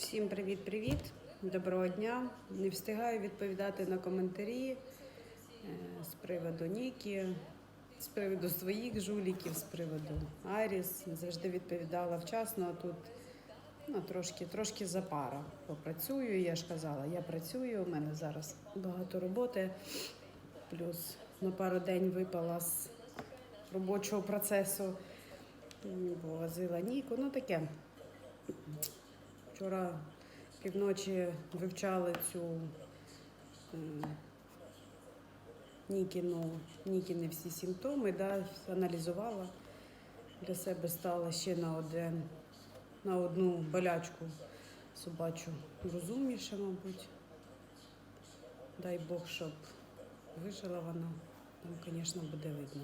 Всім привіт-привіт! Доброго дня! Не встигаю відповідати на коментарі е, з приводу Нікі, з приводу своїх жуліків, з приводу Аріс. Завжди відповідала вчасно, а тут ну, трошки, трошки запара. Попрацюю, я ж казала, я працюю, у мене зараз багато роботи, плюс на пару день випала з робочого процесу, возила Ніку, ну таке. Вчора півночі вивчали цю Нікіну, Нікіни всі симптоми, да, аналізувала. Для себе стала ще на, один, на одну болячку собачу розумніше, мабуть. Дай Бог, щоб вижила вона. Там, звісно, буде видно.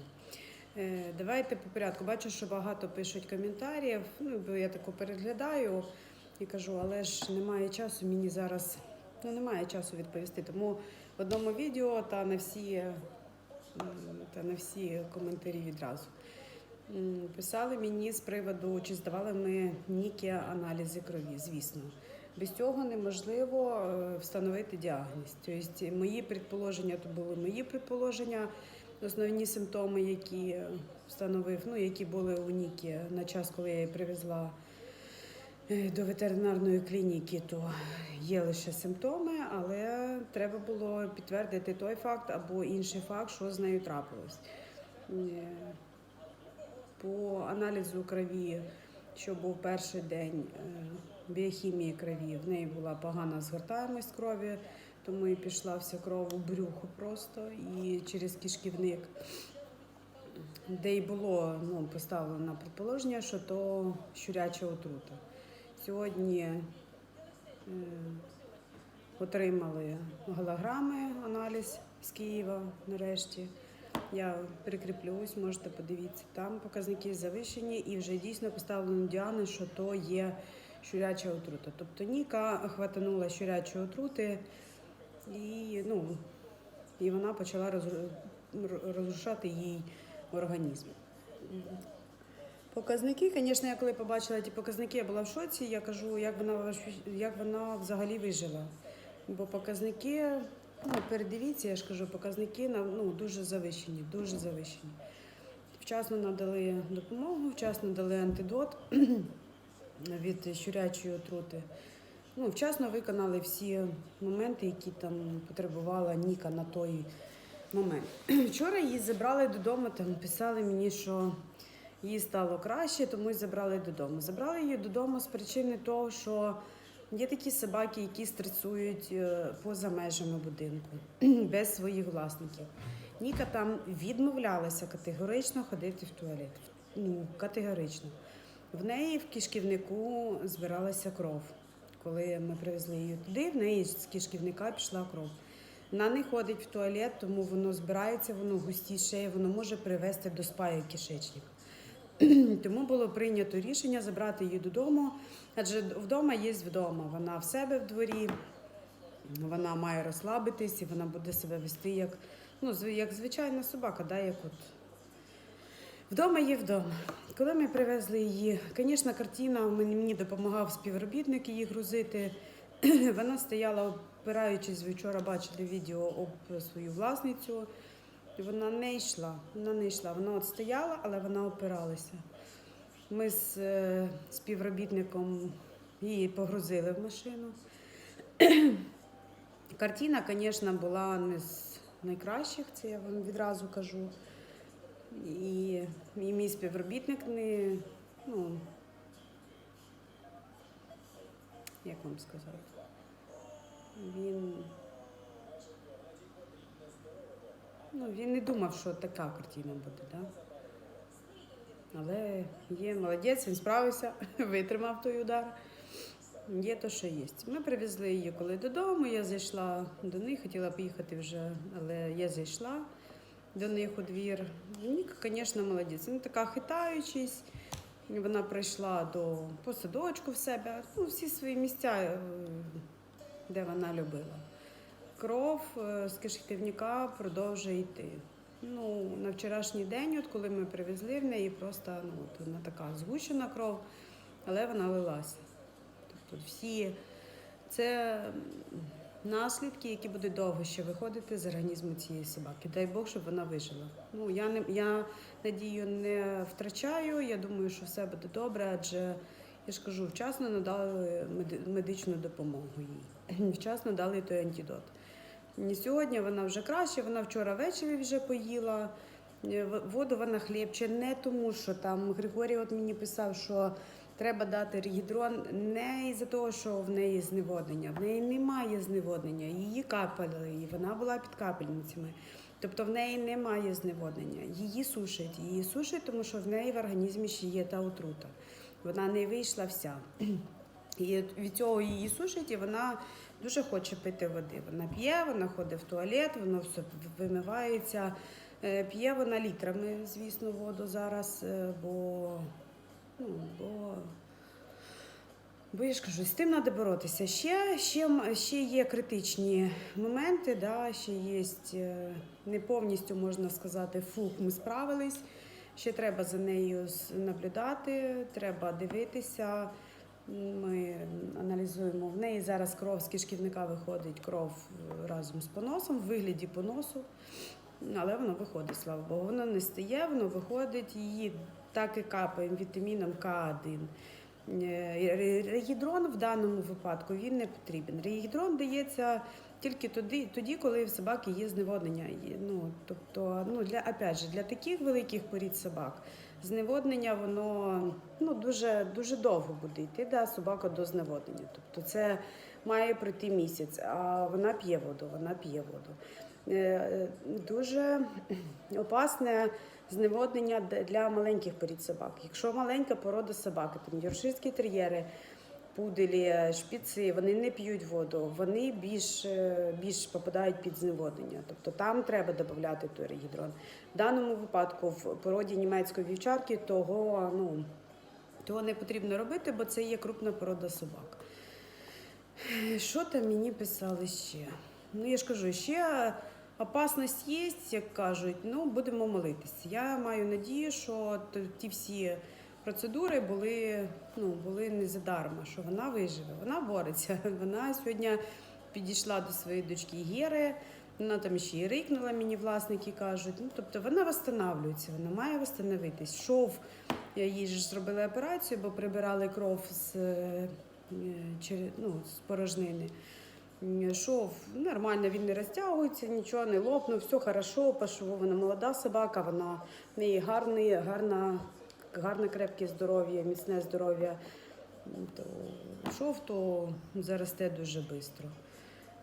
Е, Давайте по порядку. Бачу, що багато пишуть коментарів. Ну, бо я тако переглядаю і кажу, але ж немає часу мені зараз. Ну, немає часу відповісти. Тому в одному відео та на всі, та на всі коментарі відразу. Писали мені з приводу, чи здавали ми Нікі аналізи крові, звісно. Без цього неможливо е, встановити діагноз. Тобто мої предположення, то були мої предположення, основні симптоми, які встановив, ну які були у Нікі на час, коли я її привезла до ветеринарної клініки, то є лише симптоми, але треба було підтвердити той факт або інший факт, що з нею трапилось. Е, По аналізу крові, що був перший день е, біохімії крові, в неї була погана згортаємость крові, тому і пішла вся кров у брюхо просто і через кишківник, де й було ну, поставлено предположення, що то щуряча отрута. Сьогодні е, отримали голограми аналіз з Києва нарешті. Я прикріплюсь, можете подивитися. Там показники завищені і вже дійсно поставлено діагноз, що то є щуряча отрута. Тобто Ніка хватанула щурячої отрути і, ну, і вона почала розрушати їй організм. Показники, звісно, я коли побачила ті показники, я була в шоці. Я кажу, як вона як вона взагалі вижила. Бо показники, ну передивіться, я ж кажу, показники ну, дуже завищені, дуже завищені. Вчасно надали допомогу, вчасно дали антидот від щурячої отрути. Ну, вчасно виконали всі моменти, які там потребувала Ніка на той момент. Вчора її забрали додому, там писали мені, що їй стало краще, тому й забрали додому. Забрали її додому з причини того, що є такі собаки, які стресують е, поза межами будинку без своїх власників. Ніка там відмовлялася категорично ходити в туалет. Ну, категорично. В неї в кишківнику збиралася кров. Коли ми привезли її туди, в неї з кишківника пішла кров. Вона не ходить в туалет, тому воно збирається, воно густіше, воно може привести до спаю кишечник. Тому було прийнято рішення забрати її додому, адже вдома є вдома. Вона в себе в дворі, вона має розслабитись і вона буде себе вести як, ну, як звичайна собака, да, як от Вдома є вдома. Коли ми привезли її, звісно, картина мені допомагав співробітник її грузити. Вона стояла, опираючись, вчора бачили відео об свою власницю. Вона не йшла, вона не йшла. Вона от стояла, але вона опиралася. Ми з е, співробітником її погрузили в машину. Картина, звісно, була не з найкращих, це я вам відразу кажу. І, і мій співробітник не, ну, як вам сказати, він, ну, він не думав, що така картина буде, да? Але є молодець, він справився, витримав той удар. Є то, що є. Ми привезли її коли додому. Я зайшла до них, хотіла поїхати вже, але я зайшла до них у двір. Ніка, звісно, молодець. Вона така хитаючись. Вона прийшла до по садочку в себе, ну, всі свої місця, е, де вона любила. Кров е, з кишківника продовжує йти. Ну, на вчорашній день, от коли ми привезли в неї, просто ну, от вона така згущена кров, але вона лилася. Тут всі це наслідки, які будуть довго ще виходити з організму цієї собаки. Дай Бог, щоб вона вижила. Ну я не я надію не втрачаю. Я думаю, що все буде добре, адже я ж кажу, вчасно надали меди- медичну допомогу їй. Вчасно дали той антидот. Сьогодні вона вже краще, вона вчора ввечері вже поїла. Е, Воду вона хлібче, не тому, що там Григорій от мені писав, що треба дати регідрон не із-за того, що в неї зневоднення. В неї немає зневоднення. Її капали, і вона була під капельницями. Тобто в неї немає зневоднення. Її сушать. Її сушать, тому що в неї в організмі ще є та отрута. Вона не вийшла вся. І від цього її сушить, і вона дуже хоче пити води. Вона п'є, вона ходить в туалет, воно все вимивається. Е, П'є вона літрами, звісно, воду зараз, е, бо, ну, бо, бо я ж кажу, з тим треба боротися. Ще, ще, ще є критичні моменти, да, ще є е, не повністю можна сказати, фух, ми справились. Ще треба за нею наблюдати, треба дивитися. Ми аналізуємо в неї зараз кров з кишківника виходить кров разом з поносом в вигляді поносу. Але воно виходить, слава Богу. Воно не стає, воно виходить, її так і капаємо вітаміном К1. Е, Регідрон в даному випадку він не потрібен. Регідрон дається тільки тоді, тоді коли в собаки є зневоднення. Ну, тобто, ну, для, опять же, для таких великих порід собак зневоднення воно ну, дуже, дуже довго буде йти, да, собака до зневоднення. Тобто це має пройти місяць, а вона п'є воду, вона п'є воду. Е, Дуже опасне зневоднення для маленьких порід собак. Якщо маленька порода собаки, там йорширські тер'єри, пуделі, шпіци, вони не п'ють воду, вони більш, е, більш попадають під зневоднення. Тобто там треба додати той. В даному випадку в породі німецької вівчарки того, ну, того не потрібно робити, бо це є крупна порода собак. Що там мені писали ще? Ну, я ж кажу, ще опасність є, як кажуть, ну будемо молитися. Я маю надію, що ті всі процедури були, ну, були не задарма, що вона виживе. Вона бореться. Вона сьогодні підійшла до своєї дочки Гери. Вона там ще й рикнула мені, власники кажуть. Ну, тобто вона восстанавлюється, вона має восстановитись. Шов, я їй ж зробила операцію, бо прибирали кров з, е, ну, з порожнини. Шов нормально, він не розтягується, нічого не лопнув, все хорошо, пошована молода собака, вона в неї гарний, гарна, гарне крепке здоров'я, міцне здоров'я. То шов то заросте дуже швидко.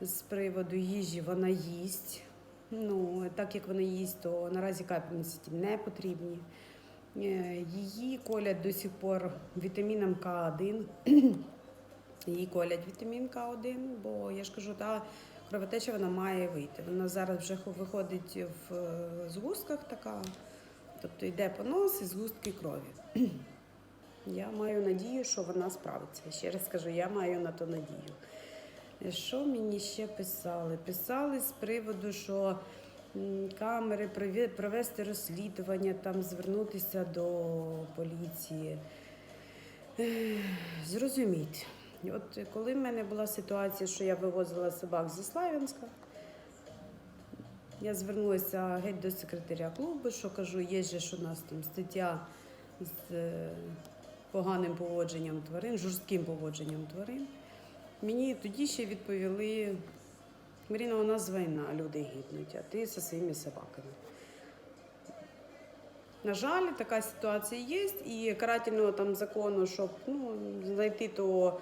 З приводу їжі вона їсть. Ну, так як вона їсть, то наразі капельниці не потрібні. Е, Її колять до сих пор вітаміном К1. Її колять вітамін К1, бо я ж кажу, та кровотеча вона має вийти. Вона зараз вже виходить в е, згустках така, тобто йде понос і згустки крові. Я маю надію, що вона справиться. Ще раз кажу, я маю на то надію. Е, Що мені ще писали? Писали з приводу, що камери провести розслідування, там звернутися до поліції. Ех, Зрозуміть, от коли в мене була ситуація, що я вивозила собак зі Славянська, я звернулася геть до секретаря клубу, що кажу, є же ж у нас там стаття з е, поганим поводженням тварин, жорстким поводженням тварин. Мені тоді ще відповіли: Маріна, у нас війна, люди гибнуть, а ти зі своїми собаками. На жаль, така ситуація є, і карательного там закону, щоб ну, знайти того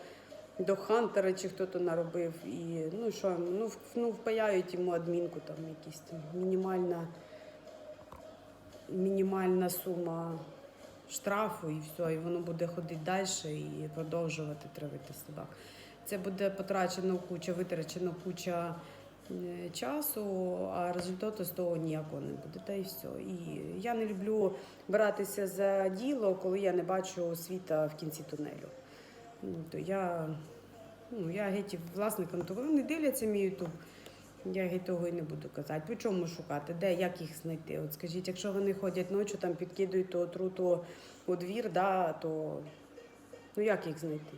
до Хантера чи хто то наробив, і ну що, ну, ну впаяють йому адмінку, там якісь там мінімальна, мінімальна сума штрафу і все, і воно буде ходити далі і продовжувати травити собак. Це буде потрачено куча, витрачено куча е, часу, а результату з того ніякого не буде. Та й все. І я не люблю братися за діло, коли я не бачу світа в кінці тунелю. Ну, То я, ну, я геть власникам того не дивляться мій ютуб. Я геть того і не буду казати. По чому шукати? Де, як їх знайти? От скажіть, якщо вони ходять ночі, там підкидують ту отруту у двір, да, то ну як їх знайти?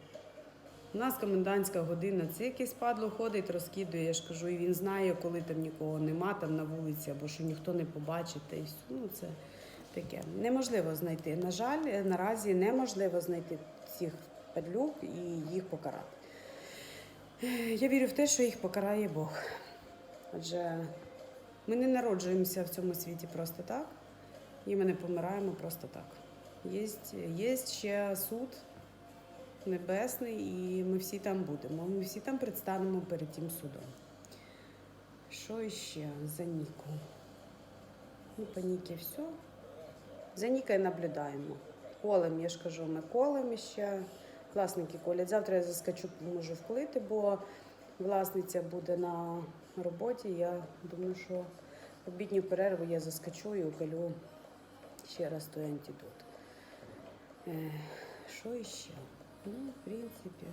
У нас комендантська година, це якесь падло ходить, розкидує, я ж кажу, і він знає, коли там нікого нема там на вулиці, або що ніхто не побачить. Ну, це таке. Неможливо знайти. На жаль, наразі неможливо знайти цих падлюк і їх покарати. Я вірю в те, що їх покарає Бог. Адже ми не народжуємося в цьому світі просто так, і ми не помираємо просто так. Є, є ще суд небесний, і ми всі там будемо. Ми всі там предстанемо перед тим судом. Що ще за Ніку? Ну, по все. За Нікою наблюдаємо. Колем, я ж кажу, ми колем ще. Власники колять. Завтра я заскочу, можу вплити, бо власниця буде на роботі. Я думаю, що в обідню перерву я заскочу і уколю ще раз той антидот. Е, Що іще? Ну, в принципі.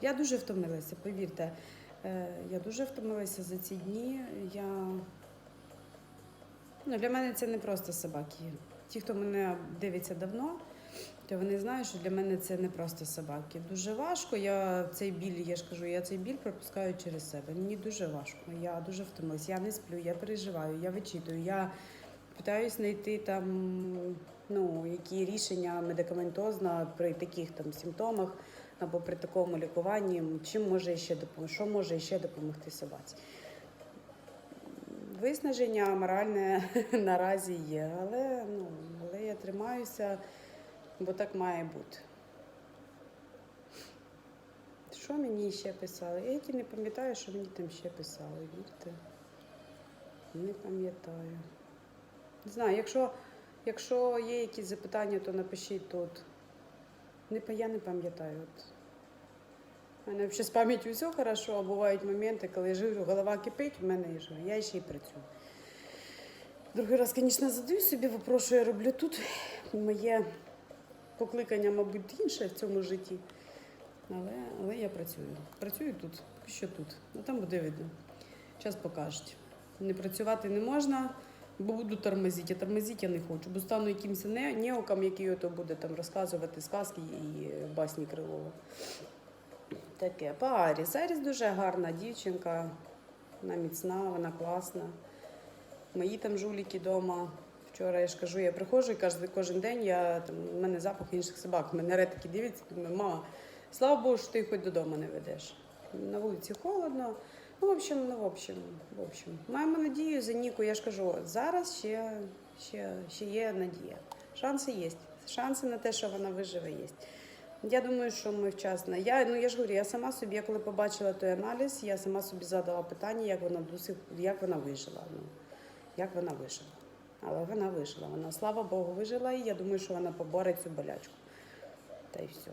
Я дуже втомилася, повірте. Е, Я дуже втомилася за ці дні. Я... Ну, для мене це не просто собаки. Ті, хто мене дивиться давно, то вони знають, що для мене це не просто собаки. Дуже важко. Я цей біль, я ж кажу, я цей біль пропускаю через себе. Мені дуже важко. Я дуже втомилася. Я не сплю, я переживаю, я вичитую. Я питаюсь знайти там ну, які рішення медикаментозно при таких там симптомах або при такому лікуванні, чим може ще допомогти, що може ще допомогти собаці. Виснаження моральне наразі є, але, ну, але я тримаюся, бо так має бути. Що мені ще писали? Я тільки не пам'ятаю, що мені там ще писали, вірте. Не пам'ятаю. Не знаю, якщо, якщо є якісь запитання, то напишіть тут. Не, я не пам'ятаю. От. У мене взагалі з пам'яттю все хорошо, а бувають моменти, коли я живу, голова кипить, в мене і живе. Я ще й працюю. Другий раз, звісно, задаю собі вопрос, що я роблю тут. Моє покликання, мабуть, інше в цьому житті. Але, але я працюю. Працюю тут, що тут. Ну там буде видно. Час покажуть. Не працювати не можна, бо буду тормозити. А тормозити я не хочу, бо стану якимось не- неоком, який ото буде там розказувати сказки і басні Крилова. Таке. По Аріс. Аріс дуже гарна дівчинка, вона міцна, вона класна. Мої там жуліки вдома. Вчора я ж кажу, я приходжу і кожен, кожен день я, там, у мене запах інших собак. Мене ретики дивиться, думаю, мама, слава Богу, що ти хоч додому не ведеш. На вулиці холодно. Ну, в общем, ну, в общем, в общем. Маємо надію за Ніку, я ж кажу, зараз ще, ще, ще є надія. Шанси є. Шанси на те, що вона виживе, є. Я думаю, що ми вчасно. Я, ну, я ж говорю, я сама собі, я коли побачила той аналіз, я сама собі задала питання, як вона до як вона вижила. Ну, як вона вижила. Але вона вижила. Вона, слава Богу, вижила, і я думаю, що вона поборить цю болячку. Та й все.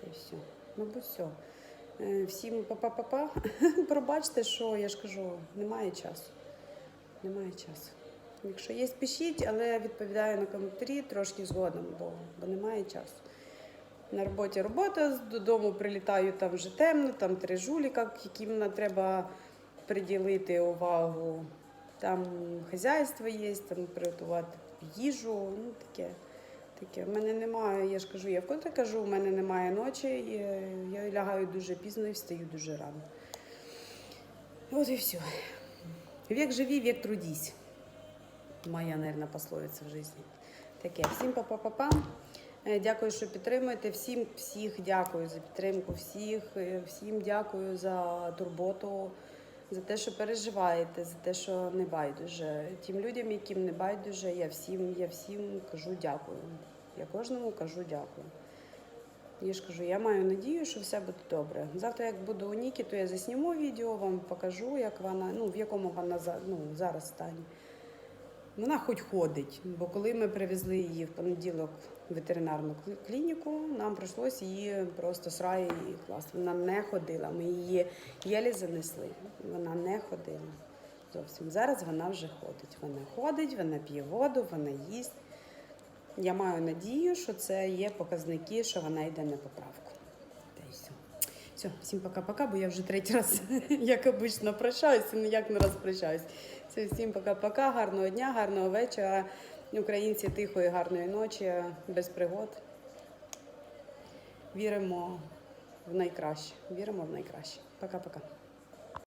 Та й все. Мабуть, все. Е, Всім па-па-па-па. Пробачте, що я ж кажу, немає часу. Немає часу. Якщо є, пишіть, але я відповідаю на коментарі трошки згодом, бо, бо немає часу. На роботі робота, додому прилітаю, там вже темно, там три жуліка, яким треба приділити увагу. Там хазяйство є, там приготувати їжу, ну таке. Таке. В мене немає, я ж кажу, я вкотре кажу, у мене немає ночі, я лягаю дуже пізно і встаю дуже рано. От і все. Век живи, век трудись. Моя, мабуть, пословиця в житті. Таке. Всім па-па-па-па. Е, Дякую, що підтримуєте. Всім всіх дякую за підтримку, всіх, е, всім дякую за турботу, за те, що переживаєте, за те, що не байдуже. Тим людям, яким не байдуже, я всім, я всім кажу дякую. Я кожному кажу дякую. Я ж кажу, я маю надію, що все буде добре. Завтра, як буду у Нікі, то я засніму відео, вам покажу, як вона, ну, в якому вона ну, зараз стані. Вона хоч ходить, бо коли ми привезли її в понеділок ветеринарну клініку, нам прийшлося її просто з і класти. Вона не ходила. Ми її єлі занесли. Вона не ходила зовсім. Зараз вона вже ходить. Вона ходить, вона п'є воду, вона їсть. Я маю надію, що це є показники, що вона йде на поправку. Та й все. Все, всім пока-пока, бо я вже третій раз, як обично, прощаюся, ніяк не раз прощаюсь. Все, всім пока-пока, гарного дня, гарного вечора. Українці тихої, гарної ночі, без пригод. віримо в найкраще. Віримо в найкраще. Пока-пока.